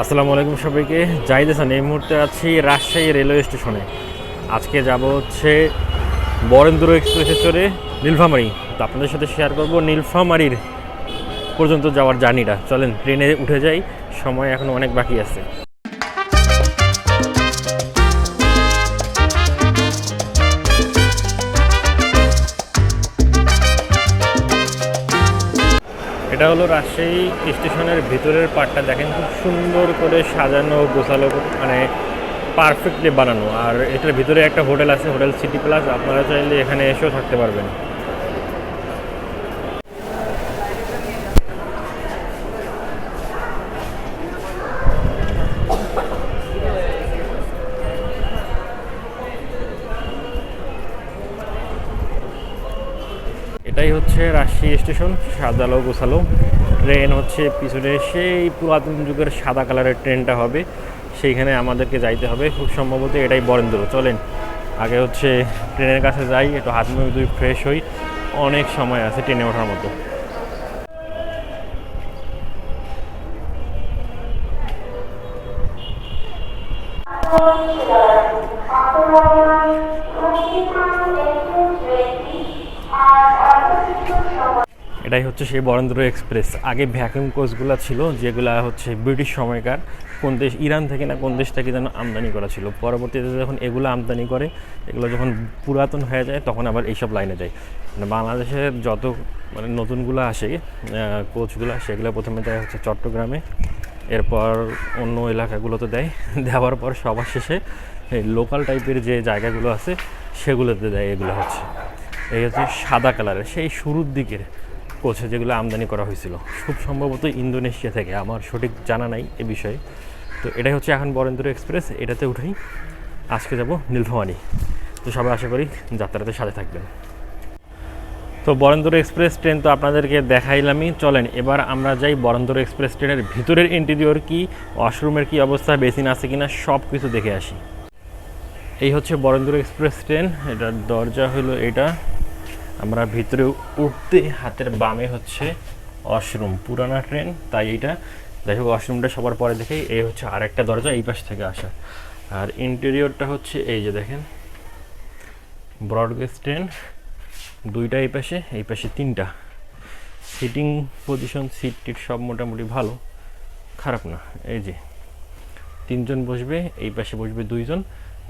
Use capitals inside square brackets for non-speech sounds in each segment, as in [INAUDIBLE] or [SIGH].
আসসালামু আলাইকুম সবাইকে। জাহিদ এই মুহূর্তে আছি রাজশাহী রেলওয়ে স্টেশনে। আজকে যাব হচ্ছে বরেন্দ্র এক্সপ্রেসে চড়ে নীলফামারি। তো আপনাদের সাথে শেয়ার করব নীলফামারির পর্যন্ত যাওয়ার জার্নিটা। চলেন, ট্রেনে উঠে যাই, সময় এখন অনেক বাকি আছে। এটা হলো রাজশাহী স্টেশনের ভিতরের পার্টটা দেখেন খুব সুন্দর করে সাজানো, গোছালো মানে পারফেক্টলি বানানো। আর এটার ভিতরে একটা হোটেল আছে, হোটেল সিটি প্লাস। আপনারা চাইলে এখানে এসেও থাকতে পারবেন। এটাই হচ্ছে রাজশাহী স্টেশন, সাজালো, গোছালো। ট্রেন হচ্ছে পিছনে, সেই পুরাতন যুগের সাদা কালারের ট্রেনটা হবে। সেইখানে আমাদেরকে যাইতে হবে। খুব সম্ভবত এটাই বরেন্দ্র। চলেন, আগে হচ্ছে ট্রেনের কাছে যাই, একটু হাত মুখ দুই ফ্রেশ হই। অনেক সময় আছে ট্রেনে ওঠার মতো। এটাই হচ্ছে সেই বরেন্দ্র এক্সপ্রেস। আগে ভ্যাকুয়াম কোচগুলো ছিল, যেগুলা হচ্ছে ব্রিটিশ সময়কার, কোন দেশ, ইরান থেকে না কোন দেশ থেকে যেন আমদানি করা ছিল। পরবর্তীতে যখন এগুলো আমদানি করে, এগুলো যখন পুরাতন হয়ে যায়, তখন আবার এইসব লাইনে যায়। মানে বাংলাদেশের যত মানে নতুনগুলো আসে কোচগুলো সেগুলো প্রথমে দেয় হচ্ছে চট্টগ্রামে, এরপর অন্য এলাকাগুলোতে দেয়। [LAUGHS] দেওয়ার পর সবার শেষে লোকাল টাইপের যে জায়গাগুলো আছে, সেগুলোতে দেয় এগুলো হচ্ছে। এই হচ্ছে সাদা কালারের সেই শুরুর দিকের কোচ যেগুলো আমদানি করা হয়েছিল। খুব সম্ভবত ইন্দোনেশিয়া থেকে, আমার সঠিক জানা নাই এ বিষয়ে। তো এটাই হচ্ছে এখন বরেন্দ্র এক্সপ্রেস, এটাতে উঠেই আজকে যাব নীলফামারি। তো সবাই আশা করি যাত্রাতে সাথে থাকবেন। তো বরেন্দ্র এক্সপ্রেস ট্রেন তো আপনাদেরকে দেখাইলামই, চলেন এবার আমরা যাই বরেন্দ্র এক্সপ্রেস ট্রেনের ভিতরের ইন্টেরিয়র কি ওয়াশরুমের কি অবস্থা, বেসিন আছে কিনা সব কিছু দেখে আসি। এই হচ্ছে বরেন্দ্র এক্সপ্রেস ট্রেন, এটার দরজা হলো এটা। আমরা ভিতরে উঠতে হাতের বামে হচ্ছে ওয়াশরুম পুরানা ট্রেন তাই এইটা। যাই হোক ওয়াশরুমটা সবার পরে দেখে এই হচ্ছে আরেকটা দরজা এই পাশ থেকে আসা। আর ইন্টেরিয়রটা হচ্ছে এই যে দেখেন ব্রডগেজ ট্রেন দুইটা এই পাশে এই পাশে তিনটা। সিটিং পজিশন সিট টিট সব মোটামুটি ভালো, খারাপ না, এই যে। তিনজন বসবে, এই পাশে বসবে দুইজন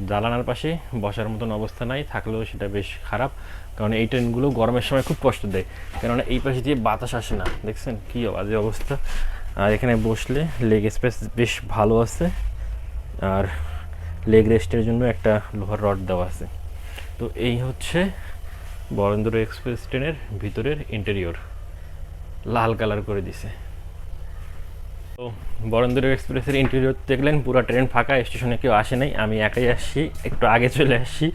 জালানার পাশে বসার মতন অবস্থা নাই, থাকলেও সেটা বেশ খারাপ। কারণ এই ট্রেনগুলো গরমের সময় খুব কষ্ট দেয়। কেননা এই পাশে দিয়ে বাতাস আসে না, দেখছেন? কী বাজে অবস্থা। আর এখানে বসলে লেগ স্পেস বেশ ভালো আছে। আর লেগ রেস্টের জন্য একটা লোহার রড দেওয়া আছে। তো এই হচ্ছে বরেন্দ্র এক্সপ্রেস ট্রেনের ভিতরের ইন্টেরিয়র লাল কালার করে দিছে। তো বরেন্দ্র এক্সপ্রেসের ইন্টেরিয়র দেখলেন, পুরো ট্রেন ফাঁকা স্টেশনে কেউ আসে নাই। আমি একাই আসছি, একটু আগে চলে আসছি।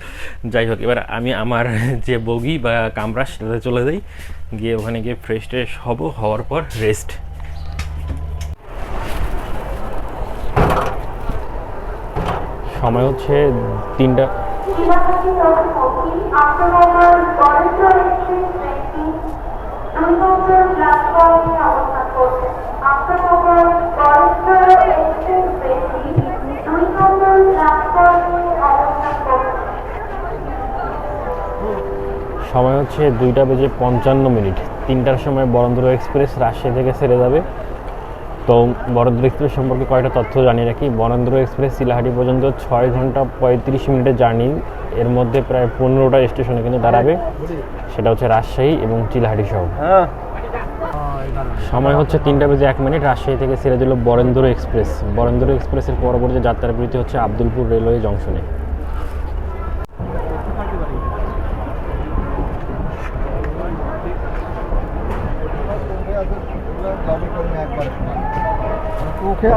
যাই হোক, এবার আমি আমার [LAUGHS] যে বগি বা কামরা, সেটাতে চলে যাই। গিয়ে ওখানে গিয়ে ফ্রেশ ট্রেশ হব, হওয়ার পর রেস্ট সময় হচ্ছে তিনটা। সময় হচ্ছে দুইটা বেজে পঞ্চান্ন মিনিট। তিনটার সময় বরেন্দ্র এক্সপ্রেস রাজশাহী থেকে ছেড়ে যাবে। তো বরেন্দ্র এক্সপ্রেস সম্পর্কে কয়েকটা তথ্য জানিয়ে রাখি। বরেন্দ্র এক্সপ্রেস শিলাহাটি পর্যন্ত ছয় ঘণ্টা পঁয়ত্রিশ মিনিটের জার্নি। এর মধ্যে প্রায় পনেরোটা স্টেশনে কিন্তু দাঁড়াবে। সেটা হচ্ছে রাজশাহী এবং চিলাহাটি সহ। সময় হচ্ছে তিনটা বেজে এক মিনিট। রাজশাহী থেকে ছেড়ে দিল বরেন্দ্র এক্সপ্রেস। বরেন্দ্র এক্সপ্রেসের পরবর্তী যাত্রার বিরতি হচ্ছে আব্দুলপুর রেলওয়ে জংশনে। अगर किलोमीटर में एक बार। तो क्या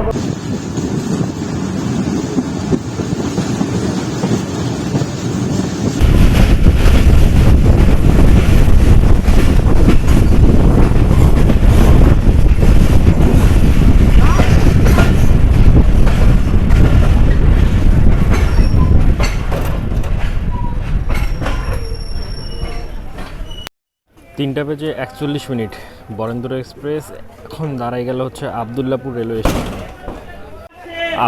তিনটা বেজে একচল্লিশ মিনিট। বরেন্দ্র এক্সপ্রেস এখন দাঁড়াই গেল হচ্ছে Abdullapur railway station.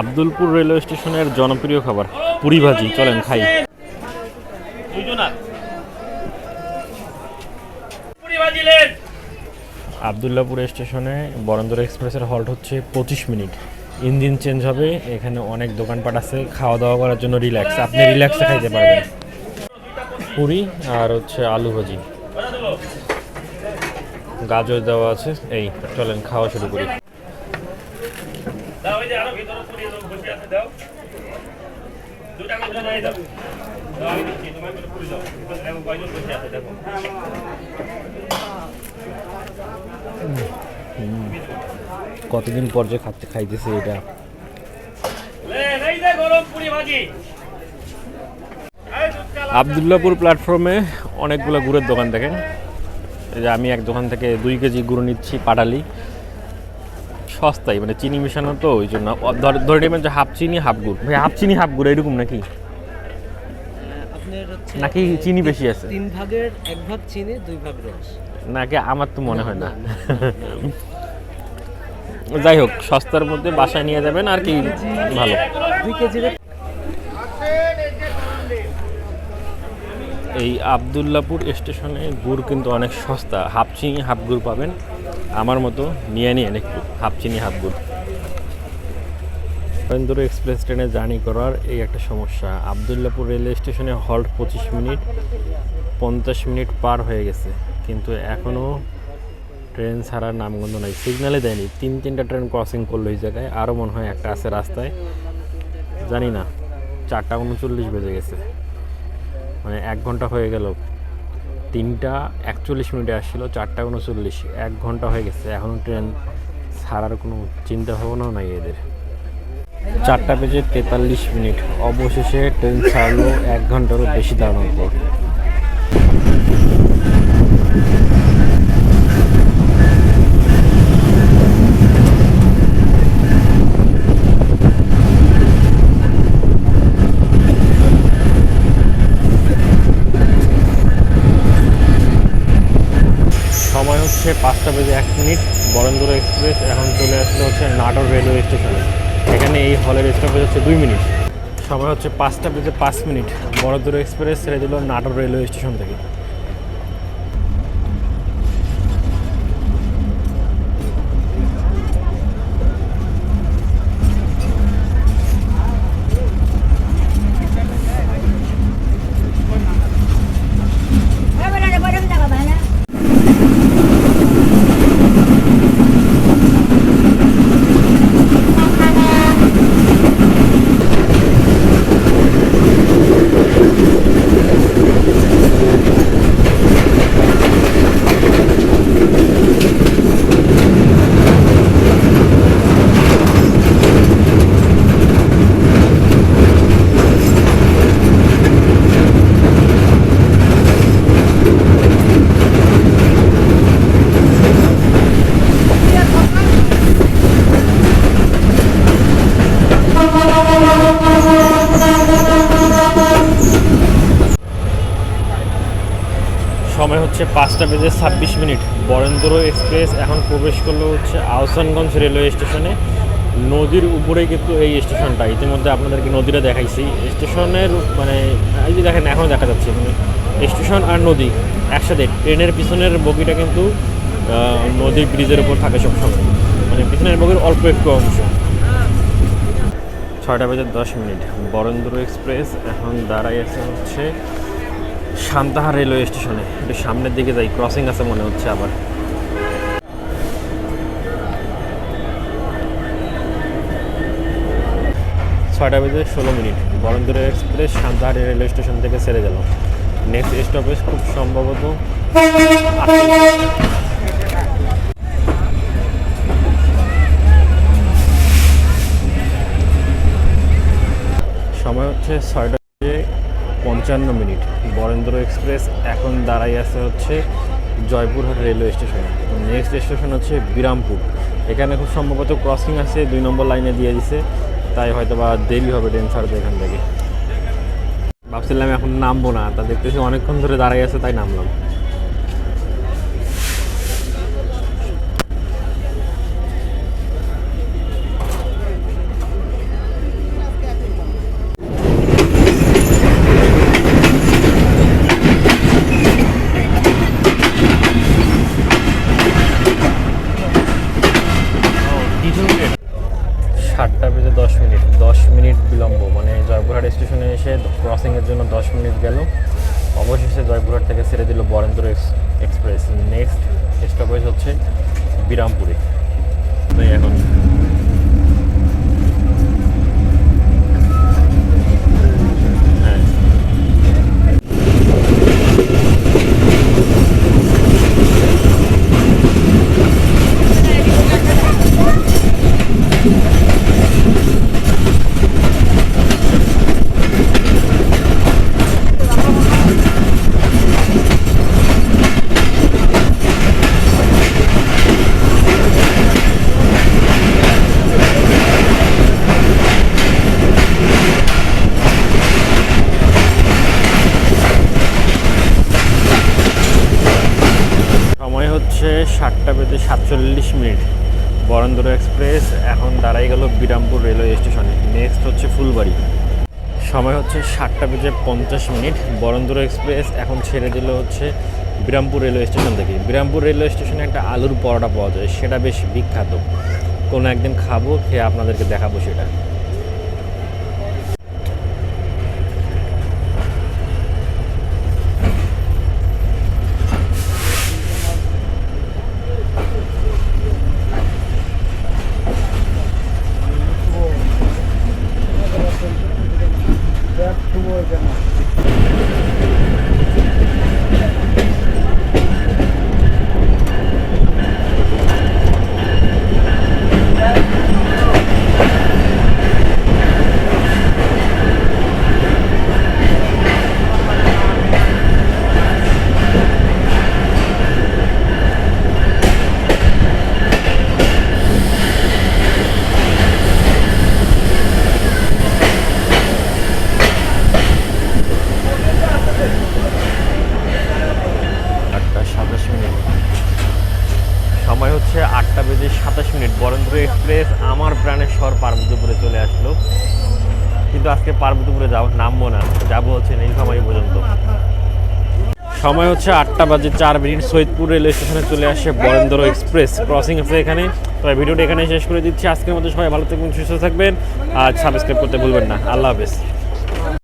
Abdulpur railway স্টেশনের জনপ্রিয় খাবার, পুরি ভাজি। চলেন খাই। আবদুল্লাপুর স্টেশনে বরেন্দ্র এক্সপ্রেসের হল্ট হচ্ছে পঁচিশ মিনিট। ইঞ্জিন চেঞ্জ হবে, এখানে অনেক দোকানপাট আছে খাওয়া দাওয়া করার জন্য রিল্যাক্স। আপনি রিল্যাক্সে খাইতে পারবেন। পুরি আর হচ্ছে আলু ভাজি। গাজর দেওয়া আছে। এই চলেন খাওয়া শুরু করি। কতদিন পর যে খাচ্ছে খাইতেছি এটা। আবদুল্লাপুর প্ল্যাটফর্মে অনেকগুলো গুড়ের দোকান দেখেন। আমি এক দোকান থেকে দুই কেজি গুঁড়ো নিচ্ছি পাটালি। সস্তাই মানে চিনি মেশানো তো ওই জন্য। ধরে নেবেন যে হাফ চিনি হাফ গুড়। ভাই হাফ চিনি হাফ গুড় এরকম নাকি? নাকি চিনি বেশি আছে? তিন ভাগের এক ভাগ চিনি দুই ভাগ রস। নাকি আমার তো মনে হয় না। যাই হোক সস্তার মধ্যে বাসায় নিয়ে যাবেন আর কি ভালো। দুই কেজির এই আবদুল্লাপুর স্টেশনে গুড় কিন্তু অনেক সস্তা। হাফ চিনি, হাফ গুড় পাবেন। আমার মতো নিয়ে নিন একটু, হাফ চিনি, হাফ গুড়। নরেন্দ্র এক্সপ্রেস ট্রেনে জার্নি করার এই একটা সমস্যা। আবদুল্লাপুর রেলওয়ে স্টেশনে হল্ট পঁচিশ মিনিট, পঞ্চাশ মিনিট পার হয়ে গেছে। কিন্তু এখনও ট্রেন ছাড়ার নামগন্ধ নাই। সিগনালে দেয়নি। তিন, তিনটা ট্রেন ক্রসিং করল এই জায়গায়। আরও মনে হয় একটা আছে রাস্তায়। জানি না। চারটা উনচল্লিশ বেজে গেছে। মানে এক ঘণ্টা হয়ে গেল। তিনটা একচল্লিশ মিনিটে আসছিল, চারটা উনচল্লিশ। এক ঘণ্টা হয়ে গেছে এখনও ট্রেন ছাড়ার কোনো চিন্তা ভাবনাও নাই এদের। চারটা বেজে তেতাল্লিশ মিনিট। অবশেষে ট্রেন ছাড়লো এক ঘন্টারও বেশি দাঁড়ানোর পর সময় হচ্ছে পাঁচটা বেজে এক মিনিট, বরেন্দ্র এক্সপ্রেস, এখন চলে আসলে হচ্ছে নাটোর রেলওয়ে স্টেশনে। এখানে এই হলের স্টপেজ হচ্ছে দুই মিনিট। সময় হচ্ছে পাঁচটা বেজে পাঁচ মিনিট। বরেন্দ্র এক্সপ্রেস ছেড়ে দিল নাটোর রেলওয়ে স্টেশন থেকে। হচ্ছে পাঁচটা বেজে ছাব্বিশ মিনিট। বরেন্দ্র এক্সপ্রেস এখন প্রবেশ করল হচ্ছে আহসানগঞ্জ রেলওয়ে স্টেশনে। নদীর উপরেই কিন্তু এই স্টেশনটা। ইতিমধ্যে আপনাদেরকে নদীটা দেখাইছি। স্টেশনের মানে এই যে দেখেন, এখনও দেখা যাচ্ছে। মানে স্টেশন আর নদী একসাথে। ট্রেনের পিছনের বগিটা কিন্তু নদীর ব্রিজের উপর থাকে সবসময়। মানে পিছনের বগির অল্প একটু অংশ। ছয়টা বেজে দশ মিনিট। বরেন্দ্র এক্সপ্রেস এখন দাঁড়াই আছে হচ্ছে সান্তাহার রেলওয়ে স্টেশনে। একটু সামনের দিকে যাই ক্রসিং আছে মনে হচ্ছে আবার। ছয়টা বেজে ষোলো minute. Barendra express Santahar railway station থেকে ছেড়ে গেল। নেক্সট স্টপেজ খুব সম্ভবত সময় হচ্ছে ছয়টা পঞ্চান্ন মিনিট। বরেন্দ্র এক্সপ্রেস এখন দাঁড়াই আছে হচ্ছে Joypurhat railway station. Next station হচ্ছে বিরামপুর। এখানে খুব সম্ভবত ক্রসিং আছে, দুই নম্বর লাইনে দিয়ে দিছে। তাই হয়তো বা দেরি হবে ট্রেন ছাড়তে এখান থেকে। ভাবছিলাম এখন নামবো না, তা দেখতেছি অনেকক্ষণ ধরে দাঁড়াই আছে, তাই নামলাম। বিরামপুরে তো এখন হ্যাঁ সময় হচ্ছে সাতটা বেজে সাতচল্লিশ মিনিট বরেন্দ্র এক্সপ্রেস, এখন দাঁড়াই গেল বিরামপুর রেলওয়ে স্টেশনে। নেক্সট হচ্ছে ফুলবাড়ি। সময় হচ্ছে সাতটা বেজে পঞ্চাশ মিনিট। বরেন্দ্র এক্সপ্রেস এখন ছেড়ে দিল হচ্ছে বিরামপুর রেলওয়ে স্টেশন থেকে। বিরামপুর রেলওয়ে স্টেশনে একটা আলুর পরোটা পাওয়া যায়, সেটা বেশ বিখ্যাত। কোনো একদিন খাব, খেয়ে আপনাদেরকে দেখাবো সেটা আটটা সাতাশ মিনিট সময় হচ্ছে আটটা বেজে সাতাশ মিনিট। বরেন্দ্র এক্সপ্রেস আমার প্রাণের স্বর পার্বতীপুরে চলে আসলো। কিন্তু আজকে পার্বতীপুরে যাব, নামবো না। যাব হচ্ছে নীলফামারি পর্যন্ত। সময় হচ্ছে আটটা বাজে চার মিনিট। সৈয়দপুর রেলওয়ে স্টেশনে চলে আসে বরেন্দ্র এক্সপ্রেস। ক্রসিং আছে এখানে। তবে ভিডিওটা এখানে শেষ করে দিচ্ছি। আজকের মতো সবাই ভালো থাকবেন, সুস্থ থাকবেন। আর সাবস্ক্রাইব করতে ভুলবেন না। আল্লাহ হাফেজ।